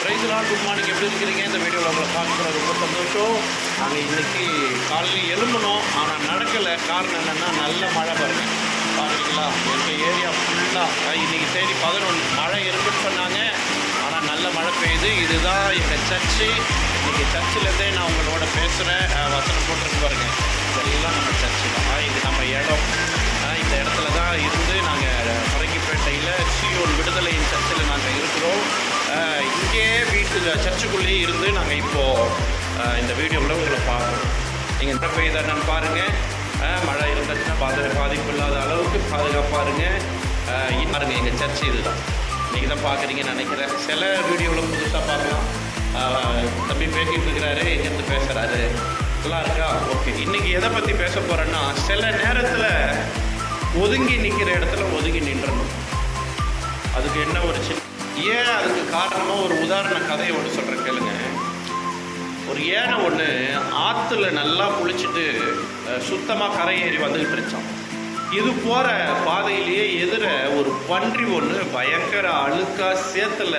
பிரைஸ்லாம் good morning. எப்படி இருக்கிறீங்க? இந்த வீடியோவில் உங்களை பார்க்குறது ரொம்ப சந்தோஷம். நாங்கள் இன்றைக்கி காலையில் எழும்பணும் ஆனால் நடக்கலை. காரணம் என்னென்னா நல்ல மழை பாருங்க. பாருங்களா எங்கள் ஏரியா ஃபுல்லாக இன்றைக்கி தேதி பதினொன்று மழை இருக்குன்னு சொன்னாங்க. ஆனால் நல்ல மழை பெய்யுது. இதுதான் எங்கள் சர்ச்சு. இன்றைக்கி சர்ச்சிலேருந்தே நான் உங்களோட பேசுகிறேன் வசனம் போட்டிருக்கு பாருங்க. இதெல்லாம் நம்ம சர்ச்சு தான். இது நம்ம இடம். இந்த இடத்துல தான் இருந்து நாங்கள் பரங்கிப்பேட்டையில் சியோன் விடுதலையின் சர்ச்சில் நாங்கள் ஆஹ் இங்கே சர்ச்சுக்குள்ளேயே இருந்து நாங்கள் இப்போது இந்த வீடியோவில் உங்களை பார்க்குறோம். நீங்கள் என்ன என்னன்னு பாருங்கள் மழை இருந்துச்சுன்னா பாத பாதிப்பு இல்லாத அளவுக்கு பாதுகாப்பாக இருங்க. பாருங்க எங்கள் சர்ச் இதுதான். நீங்கள் தான் பார்க்குறீங்கன்னு நினைக்கிறேன். சில வீடியோவில் புதுசாக பார்க்கலாம். தம்பி பேசிட்டு இருக்கிறாரு எங்கேருந்து பேசுகிறாரு நல்லா இருக்கா? ஓகே. இன்றைக்கி எதை பற்றி பேச போகிறேன்னா சில நேரத்தில் ஒதுங்கி நிற்கிற இடத்துல ஒதுங்கி நின்றணும். அதுக்கு என்ன ஒரு சின்ன ஏன் அதுக்கு காரணமாக ஒரு உதாரண கதையை ஒன்று சொல்கிறேன் கேளுங்க. ஒரு ஏனை ஒன்று ஆற்றுல நல்லா குளிச்சுட்டு சுத்தமாக கரையேறி வந்துக்கிட்டு இருந்துச்சான் இது போகிற பாதையிலேயே எதிர ஒரு பன்றி ஒன்று பயங்கர அழுக்கா சேத்துல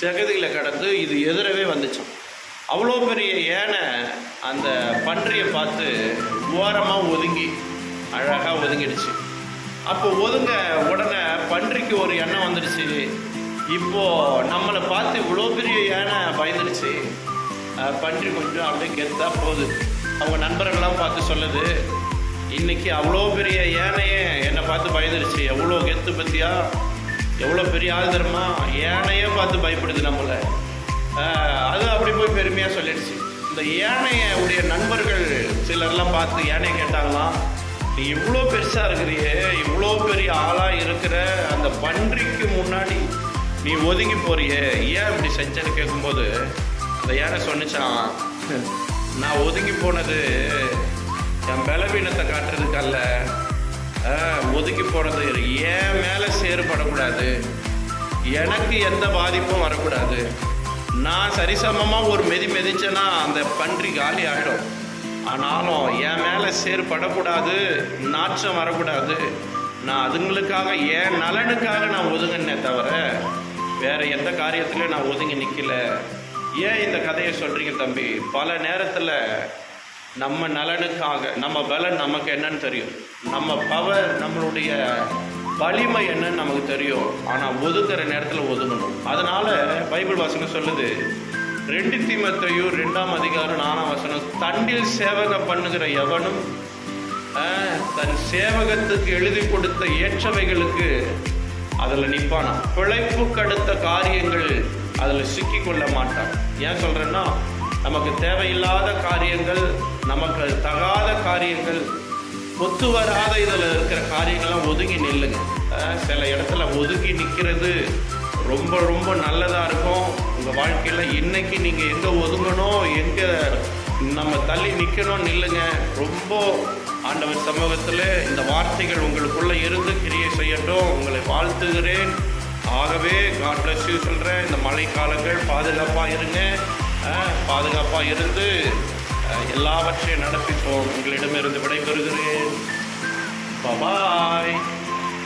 செகதியில் கடந்து இது எதிரவே வந்துச்சான். அவ்வளோ பெரிய ஏனை அந்த பன்றியை பார்த்து ஓரமாக ஒதுங்கி அழகாக ஒதுங்கிடுச்சு. அப்போ ஒதுங்க உடனே பன்றிக்கு ஒரு எண்ணம் வந்துடுச்சு. இப்போ நம்மளை பார்த்து இவ்வளோ பெரிய யானை பயந்துடுச்சு பன்றி கொஞ்சம் அப்படியே கெத்தா போகுது. அவங்க நண்பர்கள்லாம் பார்த்து சொல்லுது இன்னைக்கு அவ்வளோ பெரிய யானையே என்னை பார்த்து பயந்துடுச்சு எவ்வளோ கெத்து பற்றியா எவ்வளோ பெரிய ஆள் யானையே பார்த்து பயப்படுது நம்மளை. அது அப்படி போய் பெருமையாக சொல்லிடுச்சு. இந்த யானையுடைய நண்பர்கள் சிலர்லாம் பார்த்து யானையை கேட்டாங்களாம் நீ இவ்வளோ பெருசாக இருக்கிறியே இவ்வளோ பெரிய ஆளாக இருக்கிற அந்த பன்றிக்கு முன்னாடி நீ ஒதுங்கி போறியே. ஏன் இப்படி செஞ்சேன்னு கேட்கும்போது அந்த யானை சொன்னிச்சான்? நான் ஒதுங்கி போனது என் பலவீனத்தை காட்டுறதுக்கல்ல ஆஹ், ஒதுக்கி போனது ஏன் மேலே சேறுபடக்கூடாது. எனக்கு எந்த பாதிப்பும் வரக்கூடாது. நான் சரிசமமாக ஒரு மெதி மெதிச்சேன்னா அந்த பன்றி காலி ஆகிடும் ஆனாலும் என் மேலே சேறு படக்கூடாது நாற்றம் வரக்கூடாது. நான் அதுங்களுக்காக என் நலனுக்காக நான் ஒதுங்கினே தவிர வேற எந்த காரியத்திலையும் நான் ஒதுங்கி நிற்கல ஏன் இந்த கதையை சொல்கிறீங்க தம்பி? பல நேரத்தில் நம்ம நலனுக்காக நம்ம பலன் நமக்கு என்னன்னு தெரியும். நம்ம பவர் நம்மளுடைய வலிமை என்னன்னு நமக்கு தெரியும். ஆனால் ஒதுக்குற நேரத்தில் ஒதுங்கணும். அதனால் பைபிள் வசனம் சொல்லுது ரெண்டு தீமத்தையும் ரெண்டாம் அதிகாரம் நானாம் வசனம் தண்டில் சேவகம் பண்ணுகிற எவனும் தன் சேவகத்துக்கு எழுதி கொடுத்த ஏற்றவைகளுக்கு அதில் நிற்பானா? பிழைப்புக்கு அடுத்த காரியங்கள் அதில் சிக்கி கொள்ள மாட்டான். ஏன் சொல்கிறேன்னா நமக்கு தேவையில்லாத காரியங்கள் நமக்கு தகாத காரியங்கள் ஒத்து வராத இதில் இருக்கிற காரியங்கள்லாம் ஒதுங்கி நில்லுங்க. சில இடத்துல ஒதுங்கி நிற்கிறது ரொம்ப ரொம்ப நல்லதாக இருக்கும். உங்கள் வாழ்க்கையில் இன்றைக்கி நீங்கள் எங்கே ஒதுங்கணும் எங்கே நம்ம தள்ளி நிற்கணும் நில்லுங்க ரொம்ப ஆண்டவர் சமூகத்தில் இந்த வார்த்தைகள் உங்களுக்குள்ளே இருந்து கிரியை செய்யட்டும். உங்களை வாழ்த்துகிறேன். ஆகவே காட் bless you சொல்கிறேன் இந்த மழைக்காலங்கள் பாதுகாப்பாக இருங்க. பாதுகாப்பாக இருந்து எல்லாவற்றையும் நடப்பிப்போம். உங்களிடமிருந்து விடைபெறுகிறேன். பாய்